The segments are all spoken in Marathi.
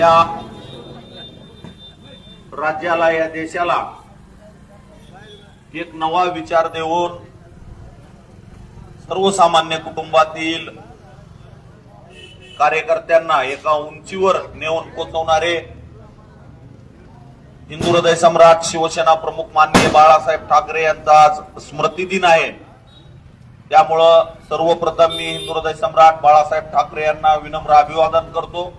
या राज्याला या देशाला एक नवा विचार देऊन सर्वसामान्य कुटुंबातील कार्यकर्त्यांना एका उंचीवर नेऊन पोचवणारे हिंदू हृदय सम्राट शिवसेना प्रमुख माननीय बाळासाहेब ठाकरे यांचा आज स्मृती दिन आहे. त्यामुळं सर्वप्रथम मी हिंदू हृदय सम्राट बाळासाहेब ठाकरे यांना विनम्र अभिवादन करतो.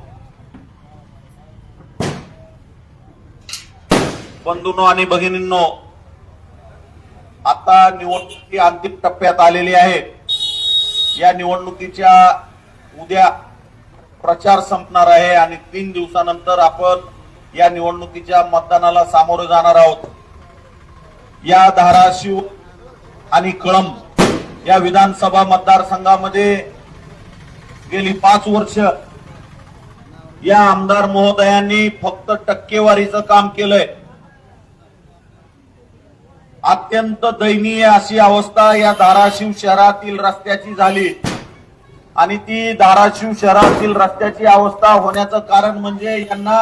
बंधूंनो आणि भगिनींनो आता निवडणुकी अंतिम टप्प्यात आलेली आहे. या निवडणुकीच्या उद्या प्रचार संपणार आहे आणि तीन दिवसानंतर आपण या निवडणुकीच्या मतदानाला सामोरे जाणार आहोत. या धाराशिव आणि कळंब या विधानसभा मतदारसंघामध्ये गेली पाच वर्ष या आमदार महोदयांनी फक्त टक्केवारीचं काम केलंय. अत्यंत दयनीय अशी अवस्था या धाराशिव शहरातील रस्त्याची झाली. आणि ती धाराशिव शहरातील रस्त्याची अवस्था होण्याचं कारण म्हणजे यांना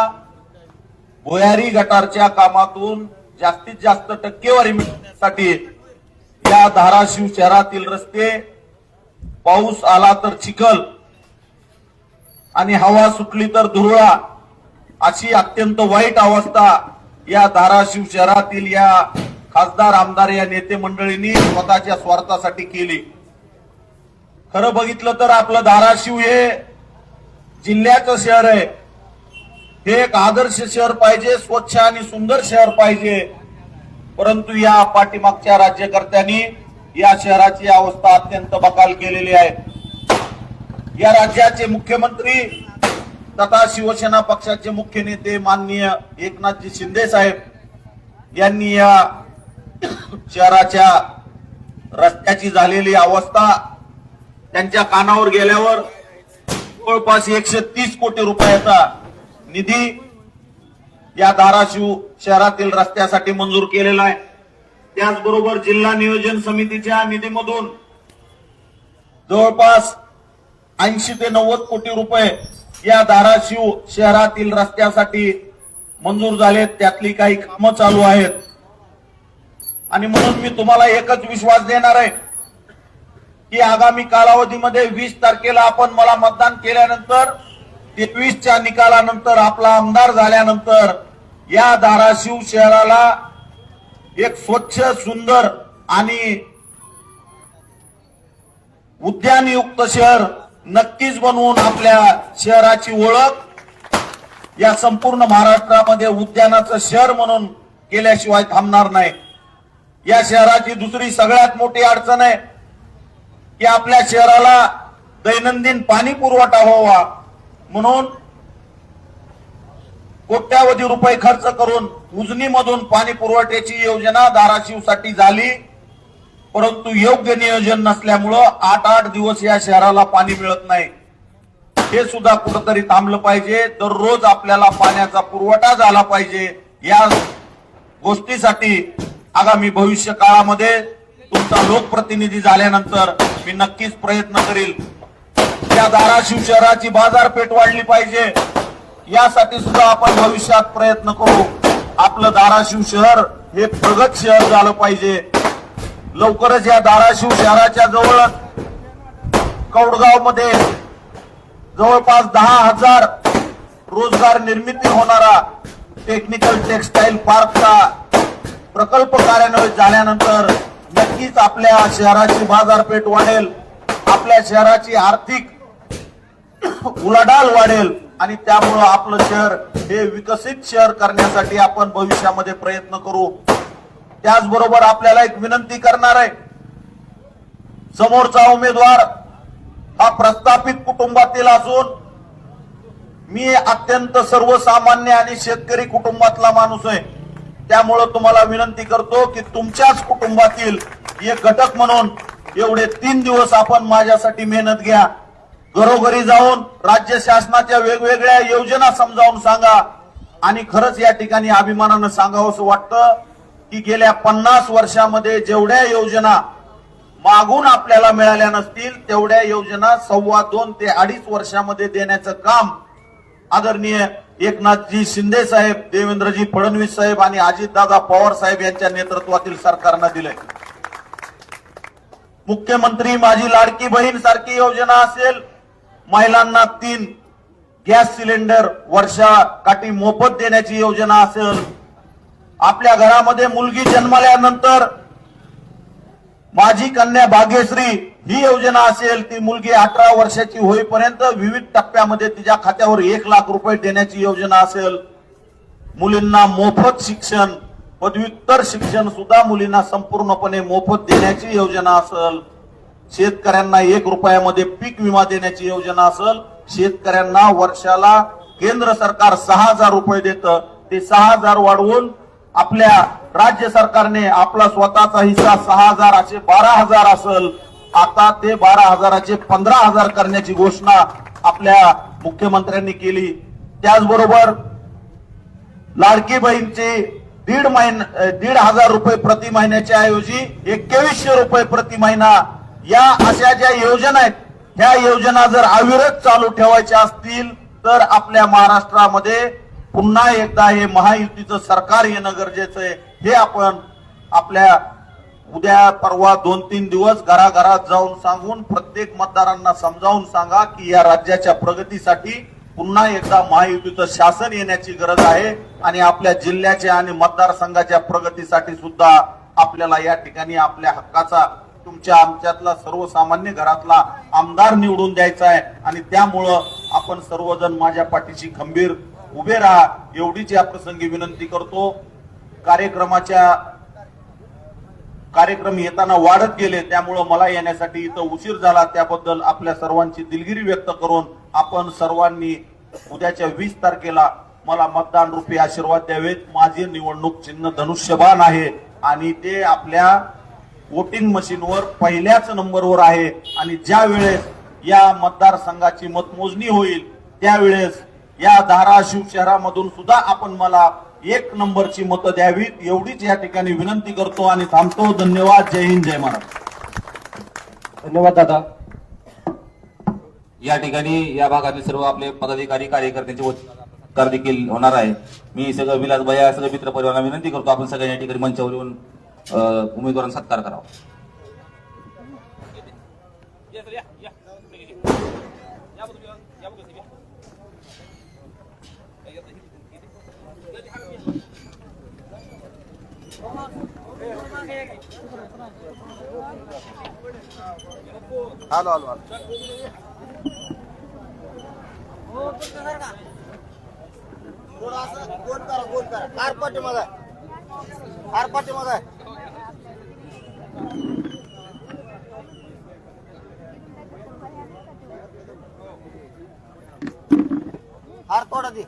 भुयारी गटारच्या कामातून जास्तीत जास्त टक्केवारी मिळण्यासाठी या धाराशिव शहरातील रस्ते पाऊस आला तर चिखल आणि हवा सुटली तर धुरळा अशी अत्यंत वाईट अवस्था या धाराशिव शहरातील या खासदार आमदार या नेते मंडळींनी स्वतःच्या स्वार्थासाठी केली. खरं बघितलं तर आपलं धाराशिव हे जिल्ह्याचं शहर आहे. हे एक आदर्श शहर पाहिजे स्वच्छ आणि सुंदर शहर पाहिजे. परंतु या पाठीमागच्या राज्यकर्त्यांनी या शहराची अवस्था अत्यंत बकाल केलेली आहे. या राज्याचे मुख्यमंत्री तथा शिवसेना पक्षाचे मुख्य नेते माननीय एकनाथजी शिंदे साहेब यांनी या शहराच्या रस्त्याची झालेली अवस्था त्यांच्या कानावर गेल्यावर जवळपास एकशे तीस कोटी रुपयाचा निधी या धाराशिव शहरातील रस्त्यासाठी मंजूर केलेला आहे. त्याचबरोबर जिल्हा नियोजन समितीच्या निधीमधून जवळपास ऐंशी ते नव्वद कोटी रुपये या धाराशिव शहरातील रस्त्यासाठी मंजूर झालेत. त्यातली काही कामं चालू आहेत. आणि म्हणून मी तुम्हाला एकच विश्वास देणार आहे की आगामी कालावधीमध्ये वीस तारखेला आपण मला मतदान केल्यानंतर तेवीसच्या निकालानंतर आपला आमदार झाल्यानंतर या धाराशिव शहराला एक स्वच्छ सुंदर आणि उद्यानयुक्त शहर नक्कीच बनवून आपल्या शहराची ओळख या संपूर्ण महाराष्ट्रामध्ये उद्यानाचं शहर म्हणून केल्याशिवाय थांबणार नाही. या शहराची दुसरी सगळ्यात मोठी अडचण आहे की आपल्या शहराला दैनंदिन पाणी पुरवठा व्हावा म्हणून कोट्यावधी रुपये खर्च करून उजनीमधून पाणी पुरवठ्याची योजना धाराशिवसाठी झाली. परंतु योग्य नियोजन नसल्यामुळं आठ आठ दिवस या शहराला पाणी मिळत नाही. हे सुद्धा कुठंतरी थांबलं पाहिजे. दररोज आपल्याला पाण्याचा पुरवठा झाला पाहिजे. या गोष्टीसाठी आगामी भविष्य काळामध्ये तुमचा लोकप्रतिनिधी झाल्यानंतर मी नक्कीच प्रयत्न करील. या धाराशिव शहराची बाजारपेठ वाढली पाहिजे. यासाठी सुद्धा आपण भविष्यात प्रयत्न करू. आपलं धाराशिव शहर हे प्रगत शहर झालं पाहिजे. लवकरच या धाराशिव शहराच्या जवळच कौडगावमध्ये जवळपास दहा हजार रोजगार निर्मिती होणारा टेक्निकल टेक्सटाईल पार्कचा प्रकल्प कार्यान्वित झाल्यानंतर नक्कीच आपल्या शहराची बाजारपेठ वाढेल आपल्या शहराची आर्थिक उलाढाल वाढेल आणि त्यामुळं आपलं शहर हे विकसित शहर करण्यासाठी आपण भविष्यामध्ये प्रयत्न करू. त्याचबरोबर आपल्याला एक विनंती करणार आहे. समोरचा उमेदवार हा प्रस्थापित कुटुंबातील असून मी अत्यंत सर्वसामान्य आणि शेतकरी कुटुंबातला माणूस आहे. त्यामुळं तुम्हाला विनंती करतो की तुमच्याच कुटुंबातील एक घटक म्हणून एवढे तीन दिवस आपण माझ्यासाठी मेहनत घ्या. घरोघरी जाऊन राज्य शासनाच्या वेगवेगळ्या योजना समजावून सांगा आणि खरंच या ठिकाणी अभिमानानं सांगावं असं वाटतं की गेल्या पन्नास वर्षामध्ये जेवढ्या योजना मागून आपल्याला मिळाल्या नसतील तेवढ्या योजना सव्वा दोन ते अडीच वर्षामध्ये देण्याचं काम आदरणीय एकनाथजी शिंदे साहेब देवेंद्रजी फडणवीस साहेब आणि अजितदादा पवार साहेब यांच्या नेतृत्वातील सरकारनं दिलंय. मुख्यमंत्री माझी लाडकी बहीण सारखी योजना असेल महिलांना तीन गॅस सिलेंडर वर्षा काठी मोफत देण्याची योजना असेल. आपल्या घरामध्ये मुलगी जन्मल्यानंतर माझी कन्या भाग्यश्री ही योजना असेल ती मुलगी अठरा वर्षाची होईपर्यंत विविध टप्प्यामध्ये तिच्या खात्यावर एक लाख रुपये देण्याची योजना असेल. मुलींना मोफत शिक्षण पदव्युत्तर शिक्षण सुद्धा मुलींना संपूर्णपणे मोफत देण्याची योजना असेल. शेतकऱ्यांना एक रुपयामध्ये पीक विमा देण्याची योजना असेल. शेतकऱ्यांना वर्षाला केंद्र सरकार सहा हजार रुपये देतं. ते सहा हजार वाढवून आपल्या राज्य सरकारने आपला स्वतःचा हिस्सा सहा हजार असे बारा हजार असेल. आता ते बारा हजाराचे पंधरा हजार करण्याची घोषणा आपल्या मुख्यमंत्र्यांनी केली. त्याचबरोबर लाडकी बहीणचे दीड महिना दीड हजार रुपये प्रति महिन्याच्या ऐवजी एक्केवीसशे रुपये प्रति महिना या अशा ज्या योजना आहेत ह्या योजना जर अविरत चालू ठेवायच्या असतील तर आपल्या महाराष्ट्रामध्ये पुन्हा एकदा हे महायुतीचं सरकार येणं गरजेचं आहे. हे आपण आपल्या उद्या परवा दोन तीन दिवस घराघरात जाऊन सांगून प्रत्येक मतदारांना समजावून सांगा की या राज्याच्या प्रगतीसाठी पुन्हा एकदा महायुतीचं शासन येण्याची गरज आहे आणि आपल्या जिल्ह्याच्या आणि मतदारसंघाच्या प्रगतीसाठी सुद्धा आपल्याला या ठिकाणी आपल्या हक्काचा तुमच्या आमच्यातला सर्वसामान्य घरातला आमदार निवडून द्यायचा आहे. आणि त्यामुळं आपण सर्वजण माझ्या पाठीशी खंबीर उभे राहा. एवढीच या प्रसंगी विनंती करतो. कार्यक्रमाच्या कार्यक्रम येताना वाढत गेले त्यामुळं मला येण्यासाठी इथं उशीर झाला. त्याबद्दल आपल्या सर्वांची दिलगिरी व्यक्त करून आपण सर्वांनी उद्याच्या वीस तारखेला मला मतदान रूपी आशीर्वाद द्यावेत. माझे निवडणूक चिन्ह धनुष्यबाण आहे आणि ते आपल्या वोटिंग मशीनवर पहिल्याच नंबरवर आहे. आणि ज्या वेळेस या मतदारसंघाची मतमोजणी होईल त्यावेळेस या धाराशिव शहरामधून सुद्धा आपण मला एक नंबरची मतं द्यावीत. एवढीच या ठिकाणी विनंती करतो आणि थांबतो. धन्यवाद. जय हिंद जय महाराष्ट्र. धन्यवाद दादा. या ठिकाणी या भागातील सर्व आपले पदाधिकारी कार्यकर्त्यांचे सत्कार देखील होणार आहे. मी सगळं विलास भैया सगळं मित्र परिवारांना विनंती करतो. आपण सगळ्या या ठिकाणी मंचावर येऊन अं, उमेदवारांचा सत्कार करावा. आलो आलो आलो. गोल करा गोल करा आर पाठी मग आर पाठी मग हार तोडा दे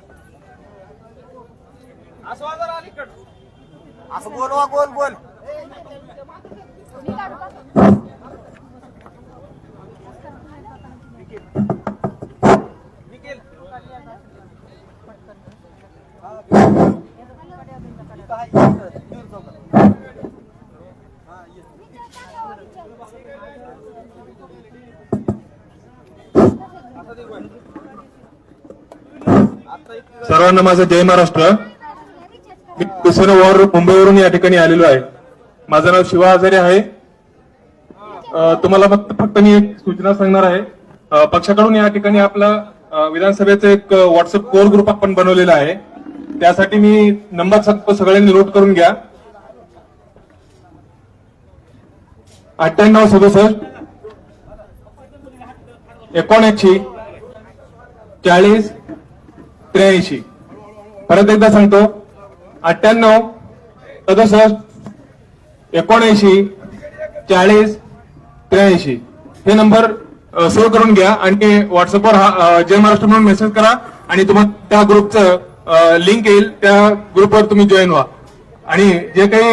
असं बोलवा गोल गोल. सर्वांना माझं जय महाराष्ट्र. मी दुसरं वॉर मुंबईवरून या ठिकाणी आलेलो आहे. माझं नाव शिवा आजारे आहे. तुम्हाला फक्त फक्त मी एक सूचना सांगणार आहे. पक्षाकडून या ठिकाणी आपला विधानसभेचा एक व्हॉट्सअप कोर ग्रुप आपण बनवलेला आहे. त्यासाठी मी नंबर सगळ्यांनी नोट करून घ्या. अठ्ठ्याण्णव सदुसष्ट एकोणऐंशी चाळीस त्र्याऐंशी. परत एकदा सांगतो. अठ्ठ्याण्णव सदुसष्ट एकोणऐंशी चाळीस त्र्याऐंशी. हे नंबर सेव्ह करून घ्या आणि व्हॉट्सअपवर हा जय महाराष्ट्र म्हणून मेसेज करा आणि तुम्हाला त्या ग्रुपचं लिंक येईल. त्या ग्रुपवर तुम्ही जॉईन व्हा. आणि जे काही